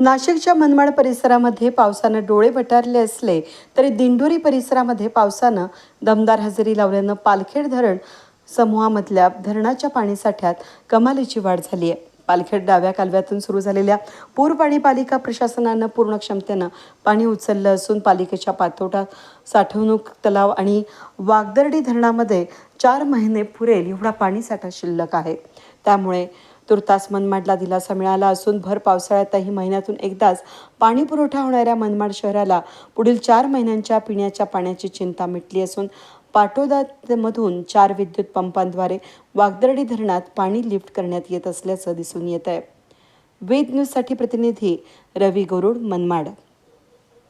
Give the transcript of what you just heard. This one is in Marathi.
नाशिकच्या मनमाड परिसरामध्ये पावसानं डोळे वटारले असले तरी दिंडोरी परिसरामध्ये पावसानं दमदार हजेरी लावल्यानं पालखेड धरण समूहामधल्या धरणाच्या पाणीसाठ्यात कमालीची वाढ झाली आहे. पालखेड डाव्या कालव्यातून सुरू झालेल्या पूरपाणी पालिका प्रशासनानं पूर्ण क्षमतेनं पाणी उचललं असून पालिकेच्या पातोटा साठवणूक तलाव आणि वागदर्डी धरणामध्ये चार महिने पुरेल एवढा पाणीसाठा शिल्लक आहे. त्यामुळे तुर्तास मनमाडला दिलासा मिळाला असून भर पावसाळ्यातही महिन्यातून एकदाच पाणी पुरवठा होणाऱ्या मनमाड शहराला पुढील चार महिन्यांच्या पिण्याच्या पाण्याची चिंता मिटली असून पाटोदामधून चार विद्युत पंपांद्वारे वागदर्डी धरणात पाणी लिफ्ट करण्यात येत असल्याचं दिसून येत आहे वेद न्यूजसाठी प्रतिनिधी रवी गरुड मनमाड.